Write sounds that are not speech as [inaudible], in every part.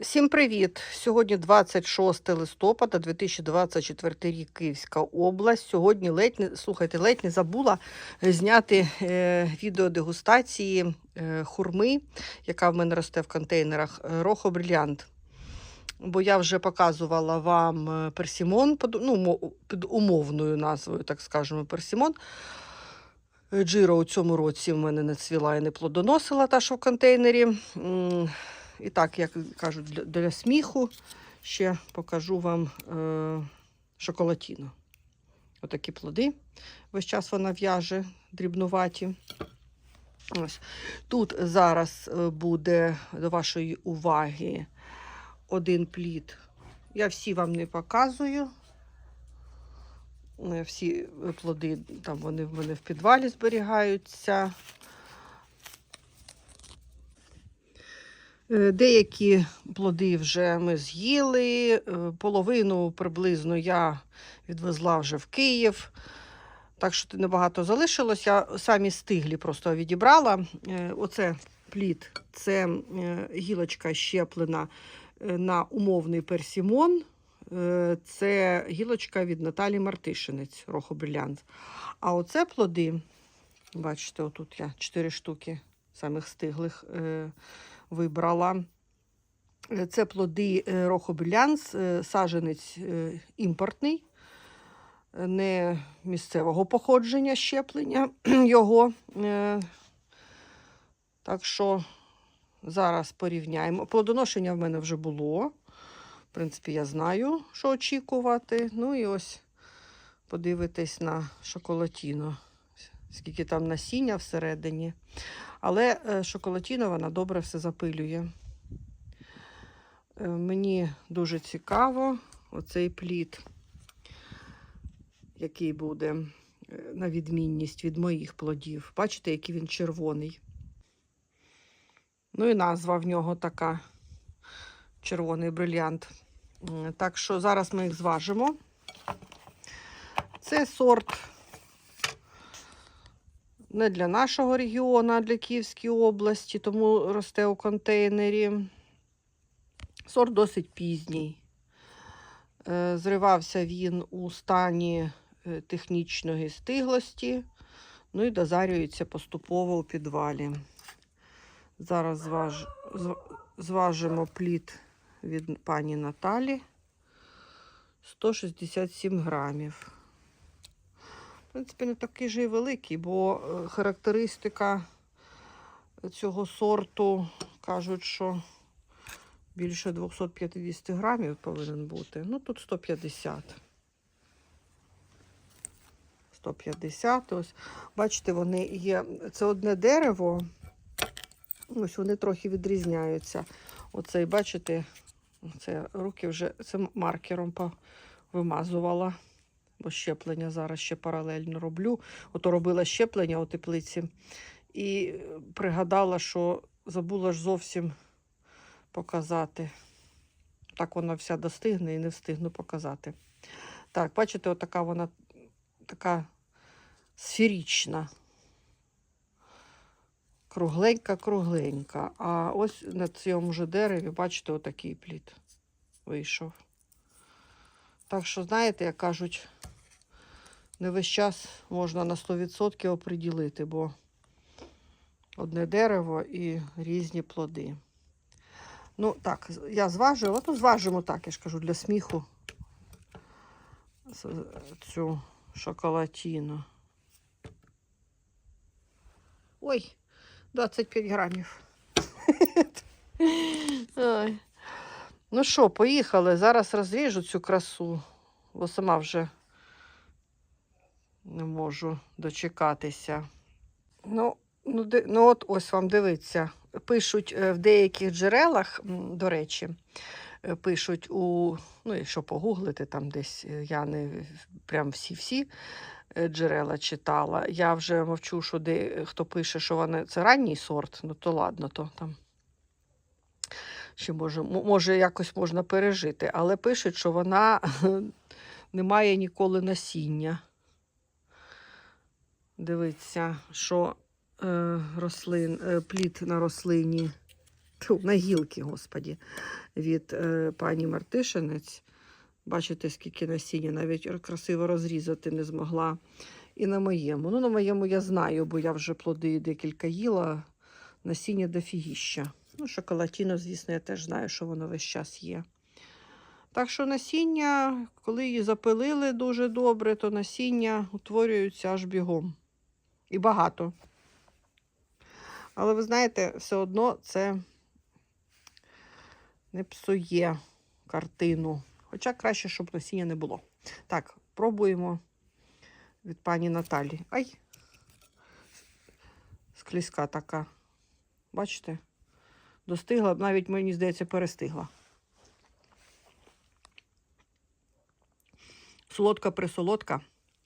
Всім привіт! Сьогодні 26 листопада 2024 рік Київська область. Сьогодні ледь не слухайте, ледь не забула зняти е, відео дегустації е, хурми, яка в мене росте в контейнерах е, Рохо Брилянт. Бо я вже показувала вам е, персімон, под- ну, під умовною назвою, так скажемо, персімон. Е, Джиро у цьому році в мене не цвіла і не плодоносила, та що в контейнері. І так, як кажуть, для, для сміху ще покажу вам е, шоколатіно. Отакі плоди. Весь час вона в'яже дрібнуваті. Ось. Тут зараз е, буде до вашої уваги один плід. Я всі вам не показую. Е, Всі плоди там вони в мене в підвалі зберігаються. Деякі плоди вже ми з'їли, е, половину приблизно я відвезла вже в Київ. Так що небагато залишилось. Я самі стиглі просто відібрала. Е, Оце плід, це е, гілочка щеплена е, на умовний персімон. Е, Це гілочка від Наталі Мартишинець, Рохобрилянт. А оце плоди, бачите, отут я 4 штуки самих стиглих е, вибрала. Е, Це плоди е, Рохобрилянс, е, саджанець е, імпортний, не місцевого походження щеплення [clears throat] його. Так що зараз порівняємо. Плодоношення в мене вже було. В принципі, я знаю, що очікувати. Ну і ось подивитись на шоколатіно, скільки там насіння всередині. Але е, шоколатіно вона добре все запилює. Е, Мені дуже цікаво оцей плід, який буде е, на відмінність від моїх плодів. Бачите, який він червоний. Ну і назва в нього така червоний брильянт. Так що зараз ми їх зважимо. Це сорт не для нашого регіону, а для Київської області, тому росте у контейнері. Сорт досить пізній. Е, Зривався він у стані е, технічної стиглості, ну і дозарюється поступово у підвалі. Зараз зваж... зважимо плід від пані Наталі. 167 грамів. В принципі, не такий же й великий, бо е, характеристика цього сорту кажуть, що більше 250 грамів повинен бути. Ну, тут 150. 150. Ось, бачите, вони є. Це одне дерево. Ось вони трохи відрізняються. Оцей, бачите, це руки вже це маркером вимазувала, бо щеплення зараз ще паралельно роблю. Ото робила щеплення у теплиці і пригадала, що забула ж зовсім показати. Так вона вся достигне і не встигну показати. Так, бачите, отака вона така сферічна. Кругленька-кругленька. А ось на цьому ж дереві, бачите, отакий плід вийшов. Так що, знаєте, як кажуть, не весь час можна на 100% оприділити, бо одне дерево і різні плоди. Ну, так, я зважила, ну зважимо так, я ж кажу, для сміху цю шоколатіну. Ой, 25 грамів. Ой. Ну що, поїхали. Зараз розріжу цю красу, бо сама вже не можу дочекатися. Ну, ну, ну от ось вам дивиться. Пишуть е, в деяких джерелах, до речі, е, пишуть у, ну, якщо погуглити, там десь е, я не прям всі-всі джерела читала. Я вже мовчу, що де хто пише, що вони це ранній сорт, ну то ладно, то там. Ще може, може якось можна пережити, але пишуть, що вона [laughs] не має ніколи насіння. Дивиться, що е, рослин, е, плід на рослині тьфу, на гілки, господі, від е, пані Мартишинець. Бачите, скільки насіння, навіть красиво розрізати не змогла. І на моєму. Ну, на моєму я знаю, бо я вже плоди декілька їла. Насіння дофігіща. Ну, шоколатіно, звісно, я теж знаю, що воно весь час є. Так що насіння, коли її запилили дуже добре, то насіння утворюються аж бігом. І багато. Але ви знаєте, все одно це не псує картину. Хоча краще, щоб насіння не було. Так, пробуємо від пані Наталі. Ай! Склізка така. Бачите? Достигла, навіть, мені здається, перестигла. Солодка присолодка,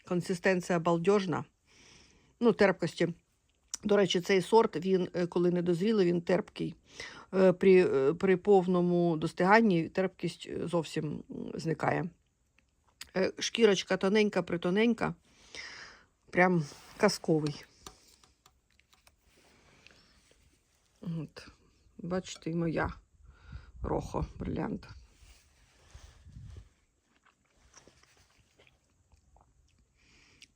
консистенція балдежна. Ну, терпкості. До речі, цей сорт, він, е, коли не дозрілий, він терпкий. Е, При, е, при повному достиганні терпкість зовсім зникає. Шкірочка тоненька, притоненька, прям казковий. От. Бачите, і моя рохо брилянт.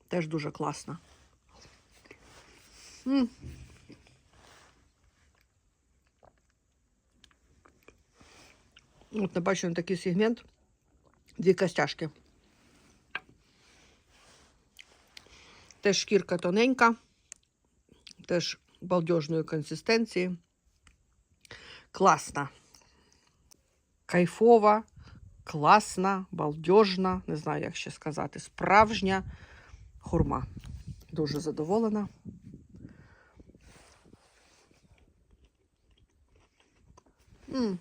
Теж дуже класна. М. От не бачу такий сегмент. Дві костяшки. Теж шкірка тоненька, теж балдежної консистенції. Класна. Кайфова, класна, балдежна, не знаю, як ще сказати, справжня хурма. Дуже задоволена. М.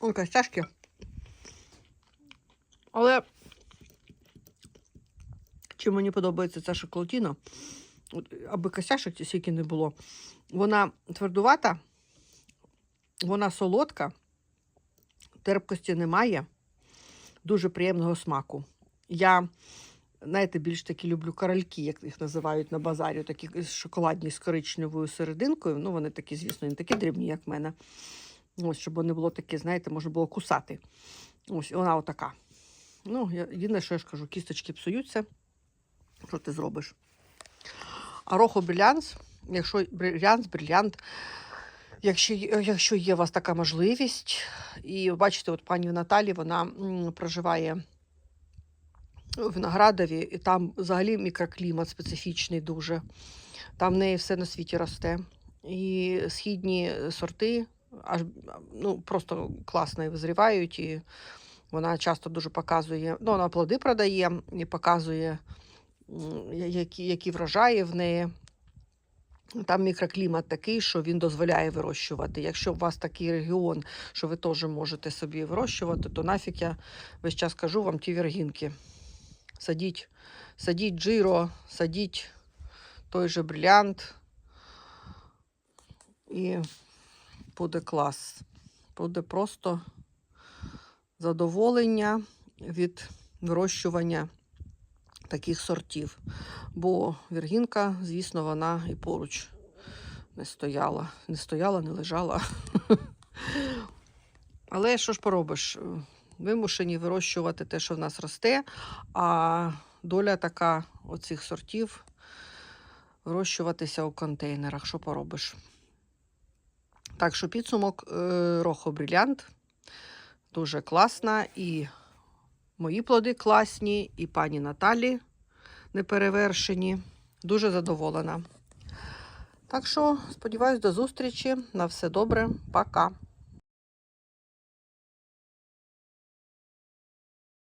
Ой, костяшки. Але чим мені подобається ця шоколатіна, аби костяшок стільки не було, вона твердувата, вона солодка, терпкості немає, дуже приємного смаку. Я, знаєте, більш таки люблю корольки, як їх називають на базарі, такі шоколадні з коричневою серединкою. Ну, вони такі, звісно, не такі дрібні, як в мене. Ось, щоб вони було таке, знаєте, можна було кусати. Ось, вона отака. Ну, єдине, що я ж кажу, кісточки псуються. Що ти зробиш? А рохо брилянс, якщо брилянс, брилянт, якщо, якщо є у вас така можливість, і бачите, от пані Наталі, вона м, проживає Виноградові, і там взагалі мікроклімат специфічний дуже. Там в неї все на світі росте. І східні сорти аж ну, просто класно визрівають. І вона часто дуже показує, ну, вона плоди продає і показує, які, які врожаї в неї. Там мікроклімат такий, що він дозволяє вирощувати. Якщо у вас такий регіон, що ви теж можете собі вирощувати, то нафіг я весь час кажу вам ті вергінки. Садіть, садіть джиро, садіть той же брилянт. І буде клас. Буде просто задоволення від вирощування таких сортів. Бо віргінка, звісно, вона і поруч не стояла. Не стояла, не лежала. [laughs] Але що ж поробиш? Вимушені вирощувати те, що в нас росте, а доля така оцих сортів вирощуватися у контейнерах. Що поробиш? Так що підсумок е, Рохо Брилянт дуже класна. І мої плоди класні, і пані Наталі неперевершені. Дуже задоволена. Так що, сподіваюсь, до зустрічі. На все добре. Пока.